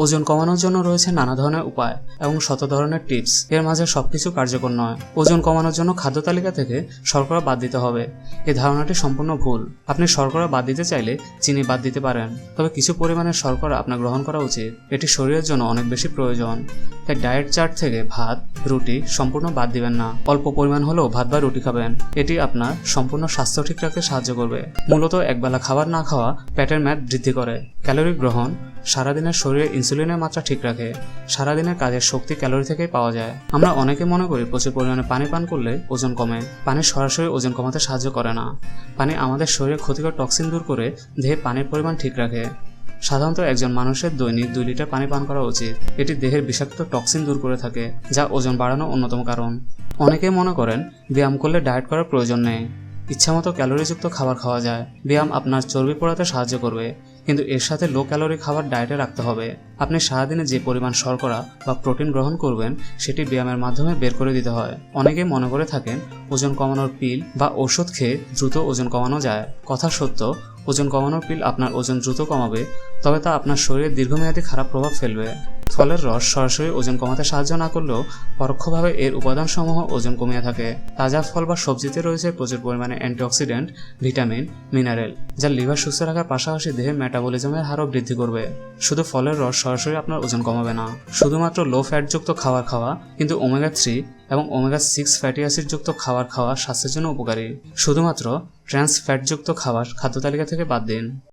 ওজন কমানোর জন্য রয়েছে নানা ধরনের উপায় এবং শত ধরনের টিপস। এর মাঝে সবকিছু কার্যকর নয়। ওজন কমানোর জন্য খাদ্য তালিকা থেকে শর্করা বাদ দিতে হবে। এই ধারণাটি সম্পূর্ণ ভুল। আপনি শর্করা বাদ দিতে চাইলে চিনি বাদ দিতে পারেন। তবে কিছু পরিমাণের শর্করা আপনার গ্রহণ করা উচিত। এটি শরীরের জন্য অনেক বেশি প্রয়োজন। তাই ডায়েট চার্ট থেকে ভাত, রুটি সম্পূর্ণ বাদ দিবেন না। অল্প পরিমাণ হলেও ভাত বা রুটি খাবেন। এটি আপনার সম্পূর্ণ স্বাস্থ্য ঠিক রাখতে সাহায্য করবে। মূলত একবেলা খাবার না খাওয়া পেটের ম্যাদ বৃদ্ধি করে। ক্যালোরি গ্রহণ সারাদিনের শরীরে ইনসুলিনের মাত্রা ঠিক রাখে। সারাদিনের কাজের শক্তি ক্যালোরি থেকেই পাওয়া যায়। আমরা অনেকে মনে করি প্রচুর পরিমাণে পানি পান করলে ওজন কমে। পানি সরাসরি ওজন কমাতে সাহায্য করে না। পানি আমাদের শরীরে ক্ষতিকর টক্সিন দূর করে দেহে পানির পরিমাণ ঠিক রাখে। সাধারণত একজন মানুষের দৈনিক দুই লিটার পানি পান করা উচিত। এটি দেহের বিষাক্ত টক্সিন দূর করে থাকে, যা ওজন বাড়ানোর অন্যতম কারণ। অনেকেই মনে করেন, ব্যায়াম করলে ডায়েট করার প্রয়োজন নেই। ইচ্ছামতো ক্যালোরিযুক্ত খাবার খাওয়া যায়। ব্যায়াম আপনার চর্বি পোড়াতে সাহায্য করবে। কিন্তু এর সাথে লো ক্যালোরি খাবার ডায়েটে রাখতে হবে। আপনি সারাদিনে যে পরিমাণ শর্করা বা প্রোটিন গ্রহণ করবেন, সেটি ব্যায়ামের মাধ্যমে বের করে দিতে হয়। অনেকে মনে করে থাকেন, ওজন কমানোর পিল বা ওষুধ খেয়ে দ্রুত ওজন কমানো যায়। কথা সত্য, ওজন কমানোর পিল আপনার ওজন দ্রুত কমাবে, তবে তা আপনার শরীরে দীর্ঘমেয়াদী খারাপ প্রভাব ফেলবে। ফলের রস সরাসরি ওজন কমাতে সাহায্য না করলেও পরোক্ষভাবে এর উপাদানসমূহ ওজন কমিয়ে থাকে। তাজা ফল বা সবজিতে রয়েছে প্রচুর পরিমাণে অ্যান্টিঅক্সিডেন্ট, ভিটামিন, মিনারেল, যা লিভার সুস্থ রাখার পাশাপাশি দেহের মেটাবলিজমের হারও বৃদ্ধি করবে। শুধু ফলের রস সরাসরি আপনার ওজন কমাবে না। শুধুমাত্র লো ফ্যাটযুক্ত খাবার খাওয়া, কিন্তু ওমেগা থ্রি এবং ওমেগা সিক্স ফ্যাটি অ্যাসিডযুক্ত খাবার খাওয়া স্বাস্থ্যের জন্য উপকারী। শুধুমাত্র ট্রান্স ফ্যাটযুক্ত খাবার খাদ্য তালিকা থেকে বাদ দিন।